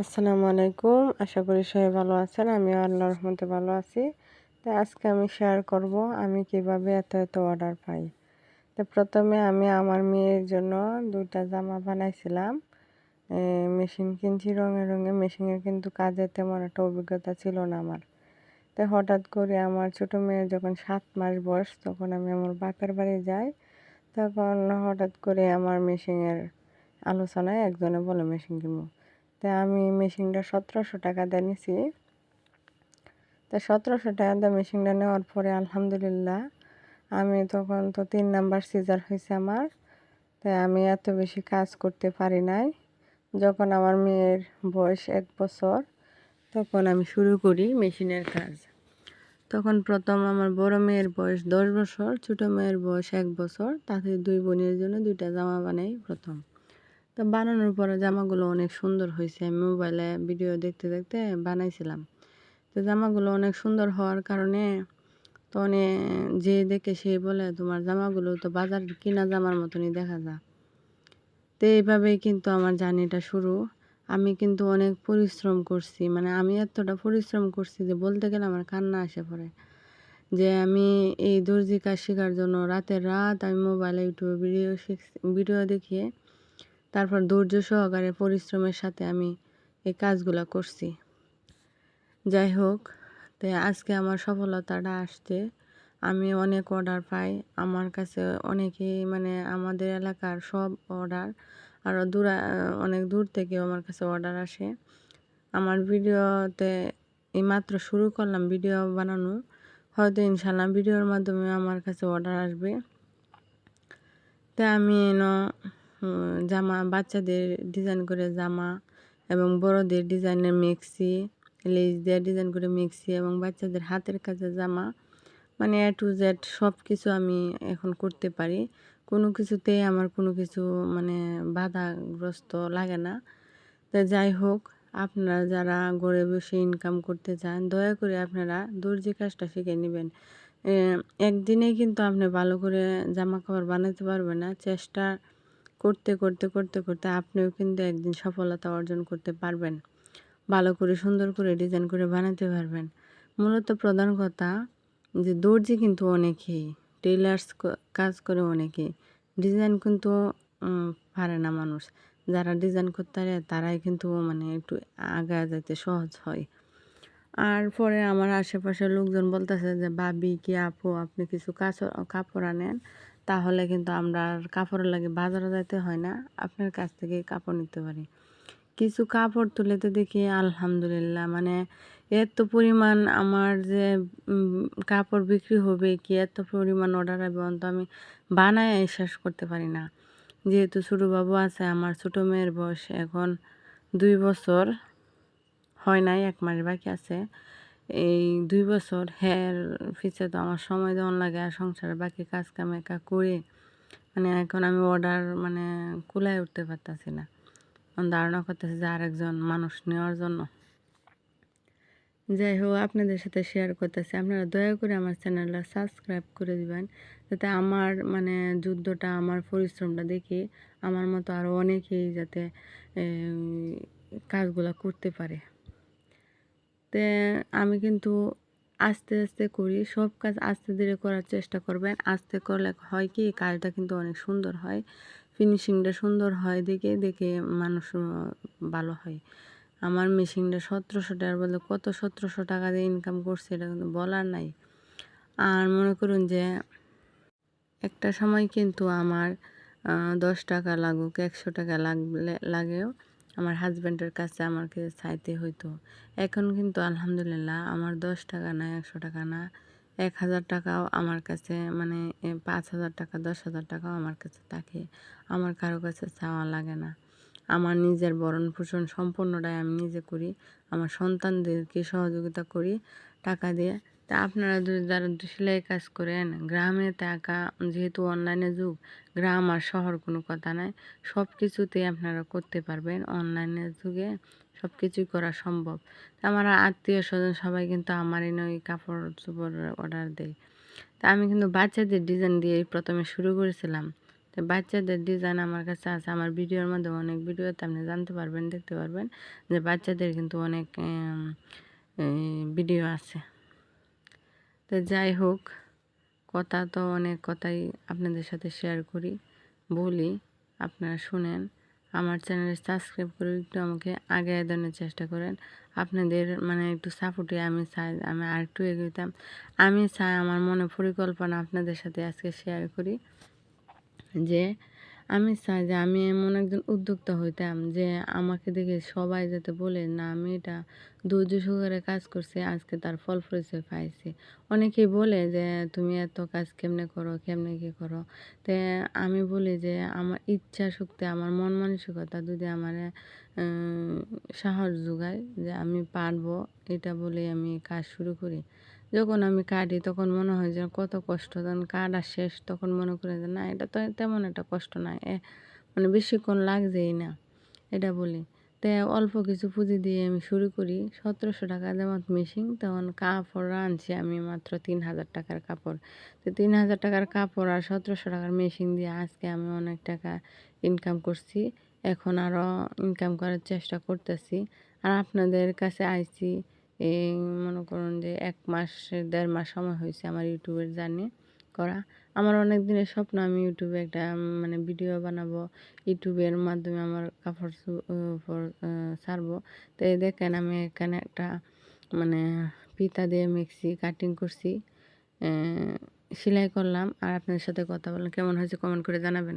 আসসালামু আলাইকুম। আশা করি সবাই ভালো আছেন। আমি আল্লাহর রহমতে ভালো আছি। তো আজকে আমি শেয়ার করব আমি কীভাবে এত এত অর্ডার পাই। তো প্রথমে আমি আমার মেয়ের জন্য দুইটা জামা বানাইছিলাম। মেশিন কিনছি রঙে রঙে। মেশিনের কিন্তু কাজে তেমন একটা অভিজ্ঞতা ছিল না আমার। তো হঠাৎ করে আমার ছোট মেয়ের যখন সাত মাস বয়স, তখন আমি আমার বাপের বাড়ি যাই। তখন হঠাৎ করে আমার মেশিনের আলোচনায় একজনে বলে মেশিন কিনবো। তা আমি মেশিনটা সতেরোশো টাকা দিয়ে নিছি। তা সতেরোশো টাকা দিয়ে মেশিনটা নেওয়ার পরে আলহামদুলিল্লাহ আমি তখন তো তিন নাম্বার সিজার হয়েছে আমার। তাই আমি এত বেশি কাজ করতে পারি নাই। যখন আমার মেয়ের বয়স এক বছর, তখন আমি শুরু করি মেশিনের কাজ। তখন প্রথম আমার বড় মেয়ের বয়স দশ বছর, ছোটো মেয়ের বয়স এক বছর, তাতে দুই বোনের জন্য দুইটা জামা বানাই প্রথম। তো বানানোর পরে জামাগুলো অনেক সুন্দর হয়েছে। আমি মোবাইলে ভিডিও দেখতে দেখতে বানাইছিলাম। তো জামাগুলো অনেক সুন্দর হওয়ার কারণে তো অনেক যে দেখে সে বলে, তোমার জামাগুলো তো বাজার কিনা জামার মতনই দেখা যায় তো এইভাবেই কিন্তু আমার জার্নিটা শুরু। আমি কিন্তু অনেক পরিশ্রম করছি। মানে আমি এতটা পরিশ্রম করছি যে বলতে গেলে আমার কান্না আসে পড়ে। যে আমি এই দর্জি কাজ শেখার জন্য রাতের রাত আমি মোবাইলে ইউটিউবে ভিডিও শিখছি, ভিডিও দেখিয়ে তারপর ধৈর্য সহকারে পরিশ্রমের সাথে আমি এই কাজগুলো করছি। যাই হোক তাই আজকে আমার সফলতাটা আসছে। আমি অনেক অর্ডার পাই, আমার কাছে অনেকেই মানে আমাদের এলাকার সব অর্ডার আরও দূর, অনেক দূর থেকেও আমার কাছে অর্ডার আসে। আমার ভিডিওতে এই মাত্র শুরু করলাম ভিডিও বানানো, হয়তো ইনশাল্লাহ ভিডিওর মাধ্যমে আমার কাছে অর্ডার আসবে। তাই আমি এন জামা, বাচ্চাদের ডিজাইন করে জামা এবং বড়দের ডিজাইনের মিক্সি লেজ দিয়ে ডিজাইন করে মিক্সি এবং বাচ্চাদের হাতের কাজে জামা। মানে এ টু জেড সব কিছু আমি এখন করতে পারি। কোনো কিছুতেই আমার কোনো কিছু মানে বাধাগ্রস্ত লাগে না। তো যাই হোক, আপনারা যারা ঘরে বসে ইনকাম করতে চান, দয়া করে আপনারা দর্জি কাজটা শিখে নেবেন। একদিনে কিন্তু আপনি ভালো করে জামা কাপড় বানাতে পারবেন না। চেষ্টা করতে করতে করতে করতে আপনিও কিন্তু একদিন সফলতা অর্জন করতে পারবেন। ভালো করে, সুন্দর করে ডিজাইন করে বানাতে পারবেন। মূলত প্রধান কথা যে দর্জি কিন্তু অনেকেই টেলার্স কাজ করে অনেকেই। ডিজাইন কিন্তু পারে না মানুষ। যারা ডিজাইন করতে পারে, তারাই কিন্তু মানে একটু আগা যাইতে সহজ হয়। আর পরে আমার আশেপাশের লোকজন বলতেছে যে বাবি কি আপু, আপনি কিছু, কাপড় আনেন? তাহলে কিন্তু আমরা আর কাপড়ের লাগে বাজারে যাইতে হয় না। আপনার কাছ থেকে কাপড় নিতে পারি। কিছু কাপড় তুলে তো দেখি, আলহামদুলিল্লাহ মানে এত পরিমাণ আমার যে কাপড় বিক্রি হবে কি এত পরিমাণ অর্ডার হবে তো আমি বানায় শেষ করতে পারি না। যেহেতু ছোটো বাবু আছে, আমার ছোটো মেয়ের বয়স এখন দুই বছর, হয় নাই, এক মাস বাকি আছে। এই দুই বছর হ্যার পিছে তো আমার সময় দেওয়ান লাগে আর সংসারের বাকি কাজ কাম একা করে মানে এখন আমি অর্ডার মানে কুলায় উঠতে পারতেছি না। ধারণা করতেছি যে আরেকজন মানুষ নেওয়ার জন্য। যাই হোক, আপনাদের সাথে শেয়ার করতেছি। আপনারা দয়া করে আমার চ্যানেলটা সাবস্ক্রাইব করে দিবেন, যাতে আমার মানে যুদ্ধটা, আমার পরিশ্রমটা দেখে আমার মতো আরও অনেকেই যাতে কাজগুলো করতে পারে। তে আমি কিন্তু আস্তে আস্তে করি। সব কাজ আস্তে ধীরে করার চেষ্টা করবেন। আস্তে করলে হয় কি, কাজটা কিন্তু অনেক সুন্দর হয়। ফিনিশিংটা সুন্দর হয়, দেখে দেখে মানুষ ভালো হয়। আমার মেশিনটা সতেরোশো টাকার বলতে কত সতেরোশো টাকা দিয়ে ইনকাম করছে, এটা কিন্তু বলার নাই। আর মনে করুন যে, একটা সময় কিন্তু আমার দশ টাকা লাগুক, একশো টাকা লাগলে, লাগেও আমার হাজব্যান্ডের কাছে আমাকে চাইতে হইতো। এখন কিন্তু আলহামদুলিল্লাহ আমার দশ টাকা না, একশো টাকা না, এক হাজার টাকাও আমার কাছে মানে পাঁচ হাজার টাকা, দশ হাজার টাকাও আমার কাছে থাকে। আমার কারও কাছে চাওয়া লাগে না। আমার নিজের বরণ পোষণ সম্পূর্ণটাই আমি নিজে করি। আমার সন্তানদেরকে সহযোগিতা করি, টাকা দিয়ে তা আপনারা যদি যারা সেলাই কাজ করেন, গ্রামে থাকা যেহেতু অনলাইনে যুগ, গ্রাম আর শহর কোনো কথা নাই সব কিছুতেই আপনারা করতে পারবেন অনলাইনের যুগে সব কিছুই করা সম্ভব। আমার আত্মীয় স্বজন সবাই কিন্তু আমার এই নয়, কাপড় চোপড় অর্ডার দেয়। তা আমি কিন্তু বাচ্চাদের ডিজাইন দিয়ে প্রথমে শুরু করেছিলাম। তো বাচ্চাদের ডিজাইন আমার কাছে আছে, আমার ভিডিওর মধ্যে অনেক ভিডিওতে আপনি জানতে পারবেন, দেখতে পারবেন যে বাচ্চাদের কিন্তু অনেক ভিডিও আছে। তো যাই হোক, কথা তো অনেক কথাই আপনাদের সাথে শেয়ার করি, বলি, আপনারা শুনেন। আমার চ্যানেলে সাবস্ক্রাইব করে একটু আমাকে আগে দেওয়ার চেষ্টা করেন। আপনাদের মানে একটু সাপোর্টে আমি চাই, আমি আর একটু এগোতাম আমি চাই আমার মনে পরিকল্পনা আপনাদের সাথে আজকে শেয়ার করি, যে আমি চাই যে আমি এমন একজন উদ্যোক্তা হইতাম যে আমাকে দেখে সবাই যাতে বলে, না, আমি এটা ধৈর্য সহকারে কাজ করছি, আজকে তার ফল পরিচয় পাইছি। অনেকেই বলে যে, তুমি এত কাজ কেমনে করো, কেমনে কী করো? তে আমি বলি যে, আমার ইচ্ছা শক্তি, আমার মন মানসিকতা যদি আমার সাহস যোগায় যে আমি পারব, এটা বলে আমি কাজ শুরু করি। যখন আমি কাটি তখন মনে হয় যে কত কষ্ট যখন কাটা শেষ, তখন মনে করে যে না, এটা তো তেমন একটা কষ্ট না মানে বেশিক্ষণ লাগছেই না, এটা বলি। তো অল্প কিছু পুঁজি দিয়ে আমি শুরু করি, সতেরোশো টাকা যেমন মেশিন তখন কাপড় আনছি আমি মাত্র তিন হাজার টাকার কাপড়। তো তিন হাজার টাকার কাপড় আর সতেরোশো টাকার মেশিন দিয়ে আজকে আমি অনেক টাকা ইনকাম করছি, এখন আরও ইনকাম করার চেষ্টা করতেছি। আর আপনাদের কাছে আইছি এই মনে করুন যে এক মাস, দেড় মাস সময় হয়েছে আমার ইউটিউবের জার্নি করা। আমার অনেক দিনের স্বপ্ন আমি ইউটিউবে একটা মানে ভিডিও বানাবো, ইউটিউবের মাধ্যমে আমার কাপড় ছাড়বো তো দেখেন আমি এখানে একটা মানে পিতা দিয়ে মিক্সি কাটিং করছি সেলাই করলাম। আর আপনাদের সাথে কথা বললাম, কেমন হয়েছে কমেন্ট করে জানাবেন।